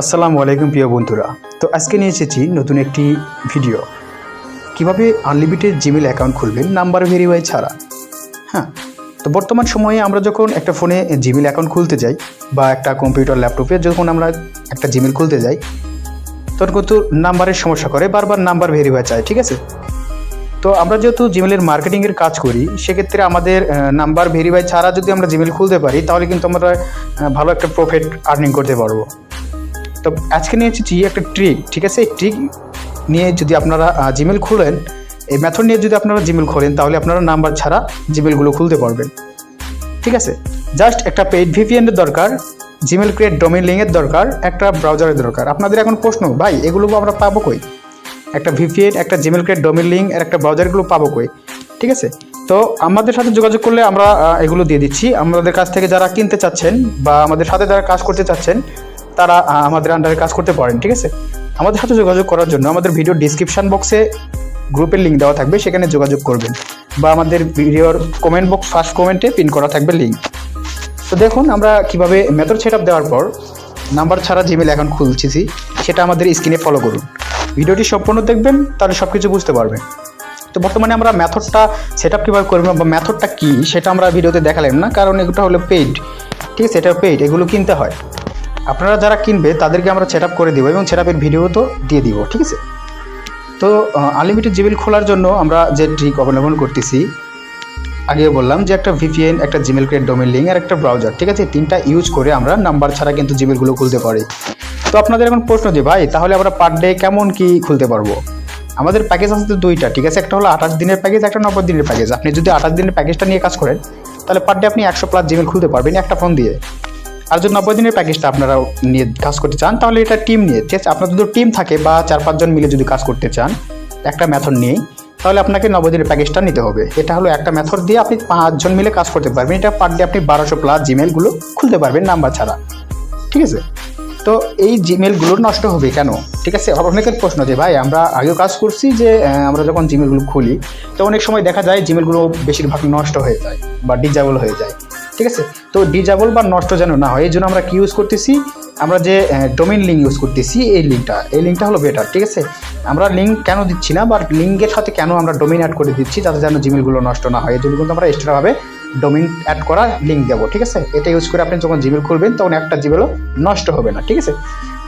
আসসালামু আলাইকুম প্রিয় বন্ধুরা। তো আজকে নিয়ে এসেছি নতুন একটি ভিডিও। কীভাবে আনলিমিটেড জিমেল অ্যাকাউন্ট খুলবেন নাম্বার ভেরিফাই ছাড়া। হ্যাঁ তো বর্তমান সময়ে আমরা যখন একটা ফোনে জিমেল অ্যাকাউন্ট খুলতে যাই বা একটা কম্পিউটার ল্যাপটপে যখন আমরা একটা জিমেল খুলতে যাই, তখন কিন্তু নাম্বারের সমস্যা করে, বারবার নাম্বার ভেরিফাই চায়, ঠিক আছে? তো আমরা যেহেতু জিমেলের মার্কেটিংয়ের কাজ করি, সেক্ষেত্রে আমাদের নাম্বার ভেরিফাই ছাড়া যদি আমরা জিমেল খুলতে পারি, তাহলে কিন্তু আমরা ভালো একটা প্রফিট আর্নিং করতে পারব। তো আজকে নিয়ে এসেছি একটা ট্রিক ঠিক আছে? এই ট্রিক নিয়ে যদি আপনারা জিমেল খুলেন, এই মেথড নিয়ে যদি আপনারা জিমেল খোলেন, তাহলে আপনারা নাম্বার ছাড়া জিমেলগুলো খুলতে পারবেন। ঠিক আছে? জাস্ট একটা পেইড ভিপিএনের দরকার জিমেল ক্রিয়েট ডোমেন লিঙ্কের দরকার, একটা ব্রাউজারের দরকার। আপনাদের এখন প্রশ্ন, ভাই, এগুলো আমরা পাবো কই? একটা ভিপিএন একটা জিমেল ক্রিয়েট ডোমেন লিঙ্ক আর একটা ব্রাউজারগুলো পাবো কই? ঠিক আছে? তো আমাদের সাথে যোগাযোগ করলে আমরা এগুলো দিয়ে দিচ্ছি। আমাদের কাছ থেকে যারা কিনতে চাচ্ছেন বা আমাদের সাথে যারা কাজ করতে চাচ্ছেন তারা আমাদের আন্ডারে কাজ করতে পারেন, ঠিক আছে? আমাদের সাথে যোগাযোগ করার জন্য আমাদের ভিডিও ডিসক্রিপশন বক্সে গ্রুপের লিঙ্ক দেওয়া থাকবে, সেখানে যোগাযোগ করবেন। বা আমাদের ভিডিওর কমেন্ট বক্স ফার্স্ট কমেন্টে পিন করা থাকবে লিঙ্ক তো দেখুন, আমরা কীভাবে মেথড সেট দেওয়ার পর নাম্বার ছাড়া জিমেল অ্যাকাউন্ট খুলছি সেটা আমাদের স্ক্রিনে ফলো করুন। ভিডিওটি সম্পূর্ণ দেখবেন, তাহলে সব কিছু বুঝতে পারবেন। তো বর্তমানে আমরা মেথডটা সেট আপ কীভাবে করবেন বা মেথডটা কী, সেটা আমরা ভিডিওতে দেখালাম না, কারণ এগুলো হলো পেইড ঠিক আছে এটা পেইড এগুলো কিনতে হয়। আপনারা যারা কিনবে, তাদেরকে আমরা সেট করে দেবো এবং সেট ভিডিও তো দিয়ে দিব, ঠিক আছে? তো আনলিমিটেড জিমেল খোলার জন্য আমরা যে ট্রিক অবলম্বন করতেছি আগে বললাম যে একটা ভিপিএন একটা জিমেল ক্রিয়েট ডোমেন লিঙ্ক আর একটা ব্রাউজার ঠিক আছে? তিনটা ইউজ করে আমরা নাম্বার ছাড়া কিন্তু জিমেলগুলো খুলতে পারি। তো আপনাদের এখন প্রশ্ন যে, ভাই, তাহলে আমরা পার ডে কেমন কি খুলতে পারব? আমাদের প্যাকেজ আছে দুইটা, ঠিক আছে? একটা হলো আঠাশ দিনের প্যাকেজ একটা নব্বই দিনের প্যাকেজ আপনি যদি আঠাশ দিনের প্যাকেজটা নিয়ে কাজ করেন, তাহলে পার ডে আপনি একশো প্লাস জিমেল খুলতে পারবেন একটা ফোন দিয়ে। আর যদি নব্বই দিনের প্যাকেজটা আপনারা নিয়ে কাজ করতে চান, তাহলে এটা টিম নিয়ে, ঠিক আছে? আপনার যদি টিম থাকে বা চার পাঁচজন মিলে যদি কাজ করতে চান, একটা মেথড নিয়েই তাহলে আপনাকে নব্বই দিনের প্যাকেজটা নিতে হবে। এটা হলো একটা মেথড দিয়ে আপনি পাঁচজন মিলে কাজ করতে পারবেন। এটা পার ডে আপনি বারোশো প্লাস জিমেলগুলো খুলতে পারবেন নাম্বার ছাড়া। ঠিক আছে? তো এই জিমেলগুলো নষ্ট হবে কেন? ঠিক আছে? অনেকের প্রশ্ন যে, ভাই, আমরা আগেও কাজ করছি যে আমরা যখন জিমেলগুলো খুলি, তো অনেক সময় দেখা যায় জিমেলগুলো বেশিরভাগ নষ্ট হয়ে যায় বা ডিজাবল হয়ে যায়। ঠিক আছে? তো ডিজাবল বা নষ্ট যেন না হয় এই জন্য আমরা কি ইউজ করতেছি? আমরা যে ডোমেন লিঙ্ক ইউজ করতেছি, এই লিঙ্কটা এই লিঙ্কটা হলো বেটার ঠিক আছে? আমরা লিঙ্ক কেন দিচ্ছি না বাট লিঙ্কের সাথে কেন আমরা ডোমেন অ্যাড করে দিচ্ছি যাতে যেন জিমেলগুলো নষ্ট না হয় এই জন্য কিন্তু আমরা এক্সট্রাভাবে ডোমেন অ্যাড করা লিঙ্ক দেবো, ঠিক আছে? এটা ইউজ করে আপনি যখন জিমেল খুলবেন, তখন একটা জিমেলও নষ্ট হবে না, ঠিক আছে?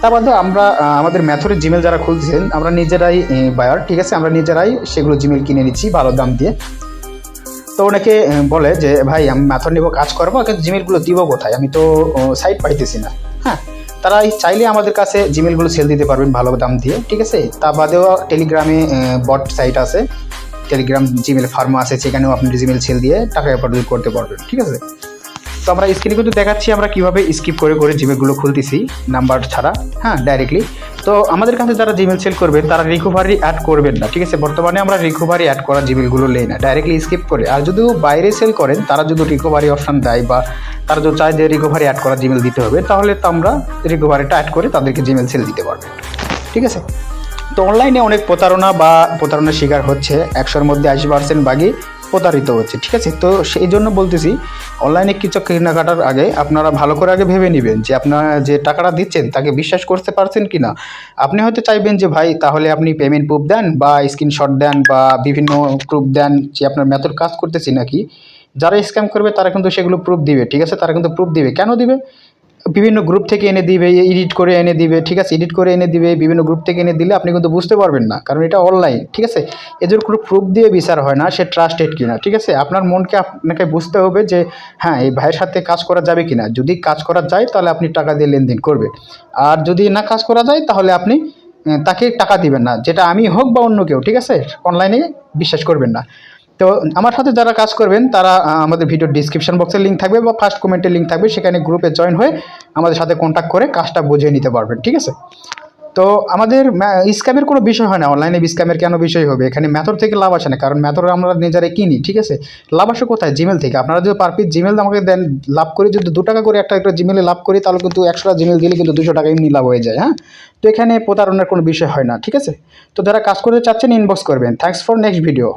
তার বাদে আমরা আমাদের ম্যাথরের জিমেল যারা খুলছেন, আমরা নিজেরাই বায়ার ঠিক আছে? আমরা নিজেরাই সেগুলো জিমেল কিনে নিচ্ছি, ভালো দাম দিয়ে। তো অনেকে বলে যে, ভাই, আমি মাথর নিব, কাজ করব, কিন্তু জিমেলগুলো দিব কোথায়? আমি তো সাইট পাইতেছি না। হ্যাঁ তারা চাইলে আমাদের কাছে জিমেলগুলো সেল দিতে পারবেন ভালো দাম দিয়ে, ঠিক আছে? তা বাদেও টেলিগ্রামে বট সাইট আছে। টেলিগ্রাম জিমেল ফার্মা আছে, সেখানেও আপনি জিমেল সেল দিয়ে টাকা উপার্জন করতে পারবেন, ঠিক আছে? তো আমরা স্ক্রিনে কিন্তু দেখাচ্ছি আমরা কীভাবে স্কিপ করে করে জিমেলগুলো খুলতেছি নাম্বার ছাড়া হ্যাঁ ডাইরেক্টলি তো আমাদের কাছে যারা জিমেল সেল করবেন, তারা রিকভারি অ্যাড করবেন না, ঠিক আছে? বর্তমানে আমরা রিকভারি অ্যাড করা জিমেলগুলো নেই না ডাইরেক্টলি স্কিপ করে। আর যদিও বাইরে সেল করেন, তারা যদি রিকভারি অপশান দেয় বা তারা যদি চায় যে রিকভারি অ্যাড করা জিমেল দিতে হবে, তাহলে তো আমরা রিকভারিটা অ্যাড করে তাদেরকে জিমেল সেল দিতে পারবেন ঠিক আছে? তো অনলাইনে অনেক প্রতারণা বা প্রতারণার শিকার হচ্ছে, একশোর মধ্যে আশি পার্সেন্ট বাগই প্রতারিত হচ্ছে, ঠিক আছে? তো সেই জন্য বলতেছি অনলাইনে কিছু কেনাকাটার আগে আপনারা ভালো করে আগে ভেবে নেবেন যে আপনারা যে টাকাটা দিচ্ছেন, তাকে বিশ্বাস করতে পারছেন কি না আপনি হয়তো চাইবেন যে, ভাই, তাহলে আপনি পেমেন্ট প্রুফ দেন বা স্ক্রিনশট দেন বা বিভিন্ন প্রুফ দেন যে আপনার মেথড কাজ করতেছি নাকি। যারা স্ক্যাম করবে, তারা কিন্তু সেগুলো প্রুফ দিবে, ঠিক আছে? তারা কিন্তু প্রুফ দিবে। কেন দিবে? বিভিন্ন গ্রুপ থেকে এনে দিবে এডিট করে এনে দিবে, ঠিক আছে? এডিট করে এনে দিবে, বিভিন্ন গ্রুপ থেকে এনে দিলে আপনি কিন্তু বুঝতে পারবেন না, কারণ এটা অনলাইন ঠিক আছে? এদের কোনো প্রুফ দিয়ে বিচার হয় না, সে ট্রাস্টেড কিনা, ঠিক আছে? আপনার মনকে আপনাকে বুঝতে হবে যে হ্যাঁ এই ভাইয়ের সাথে কাজ করা যাবে কিনা। যদি কাজ করা যায়, তাহলে আপনি টাকা দিয়ে লেনদেন করবে আর যদি না কাজ করা যায়, তাহলে আপনি তাকে টাকা দিবেন না, যেটা আমি হোক বা অন্য কেউ, ঠিক আছে? অনলাইনে বিশ্বাস করবেন না। তো আমার সাথে যারা কাজ করবেন, তারা আমাদের ভিডিও ডিসক্রিপশন বক্সের লিঙ্ক থাকবে বা ফার্স্ট কমেন্টের লিঙ্ক থাকবে, সেখানে গ্রুপে জয়েন হয়ে আমাদের সাথে কন্ট্যাক্ট করে কাজটা বুঝিয়ে নিতে পারবেন, ঠিক আছে? তো আমাদের স্ক্যামের কোনো বিষয় হয় না অনলাইনে স্ক্যামের কেন বিষয় হবে? এখানে ম্যাথর থেকে লাভ আসে না, কারণ ম্যাথর আমরা নিজেরাই কিনি, ঠিক আছে? লাভ আসে কোথায়? জিমেল থেকে। আপনারা যদি পার পিস জিমেল আমাকে দেন, লাভ করি যদি দু টাকা করে একটা একটা জিমেলে লাভ করি, তাহলে কিন্তু একশোটা জিমেল দিলে কিন্তু দুশো টাকা এমনি লাভ হয়ে যায় হ্যাঁ? তো এখানে প্রতারণার কোনো বিষয় হয় না, ঠিক আছে? তো যারা কাজ করতে চাচ্ছেন ইনবক্স করবেন। Thanks for next video